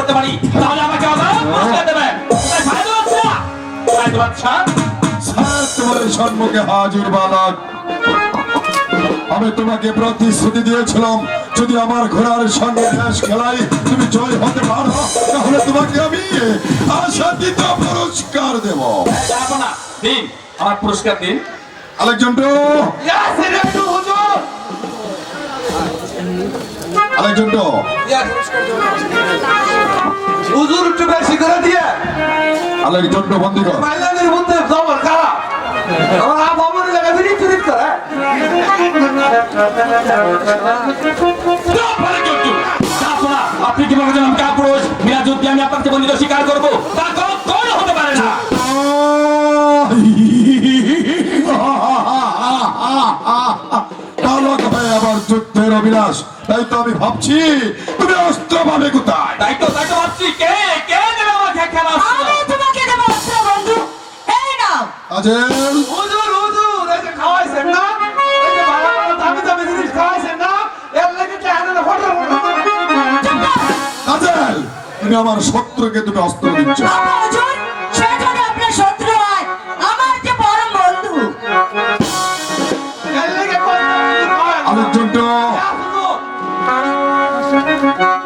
করতে পারি তাহলে আমাকে পুরস্কার দেবেন তোমার সম্মুখে হাজির বালক। আমি তোমাকে প্রতিশ্রুতি দিয়েছিলাম যদি আমার ঘোড়ার সঙ্গে খেলাই তুমি জয় হতে পারো তাহলে তোমাকে আমি আশাতীত পুরস্কার দেব। দিন আমার পুরস্কার দিন। আলেকজান্ডার আলেকজান্ডার হুজুর একটু বেশি করে দিয়ে। আলেকজান্ডার বন্দি কর। মাইলাদের মধ্যে জবর খারাপ। আমার আমার জায়গা বিরিট বিরিট করে। আপনি কি বলেছেন আমি কাপুরুষ? মিরাজুদ্দিন আমি আপনার জীবন স্বীকার করব। তা কোনো হতে পারে না। যুদ্ধের তাই তো আমি ভাবছি তুমি অস্ত্র পাবে কোথায়? তাই তো তাই তো ভাবছি। কে কে দেবে আমাকে খেলা আমি তোমাকে দেবো অস্ত্র বন্ধু। এই নাও। আজেল। হুজুর হুজুর এই যে খাওয়াইছেন না? এই যে ভালো ভালো দামি দামি জিনিস খাওয়াইছেন না? এর লেগে কি আনে ফটো আজেল তুমি আমার শত্রুকে তুমি অস্ত্র দিচ্ছ। হুজুর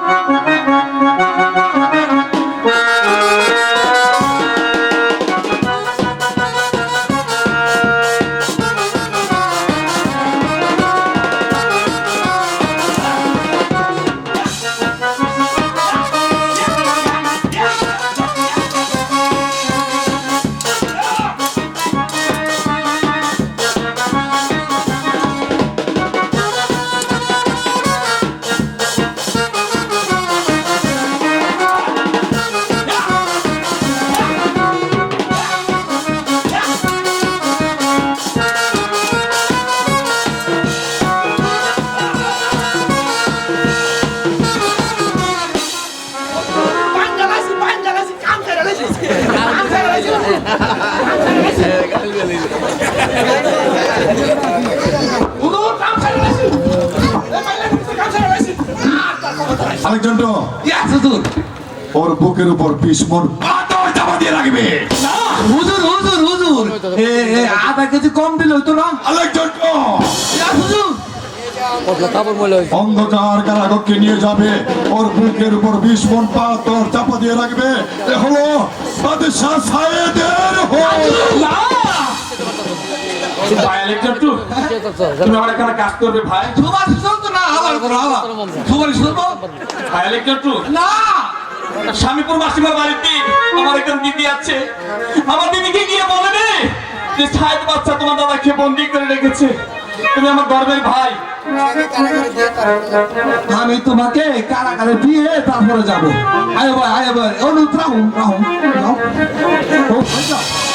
ইয়াস হুজুর। ওর বুকের উপর পাথর চাপা দিয়ে রাখবে। হুজুর হুজুর হুজুর। এ এ আধা কেজি কম দিলে হইতো না? আলেকজান্ডার ইয়াস হুজুর। অন্ধকার কারাগরকে নিয়ে যাবে। ওর বুকের উপর বিশ মন পাথর চাপা দিয়ে রাখবে। এ হলো বাদশাহ সায়েদের তুমি আমার কাজ করবে ভাই। তোমার শুনতো না তোমার শুনব আলেকজান্ডার না! স্বামীপুর মাসিমার বাড়িতে আমার একজন দিদি আছে। আমার দিদিকে গিয়ে বলে রে যে সাহেব বাচ্চা তোমার দাদাকে বন্দি করে রেখেছে। তুমি আমার গর্বের ভাই। আমি তোমাকে কারাগারে দিয়ে তারপরে যাব। আয় ভাই আয় ভাই। ও ভাই যাও।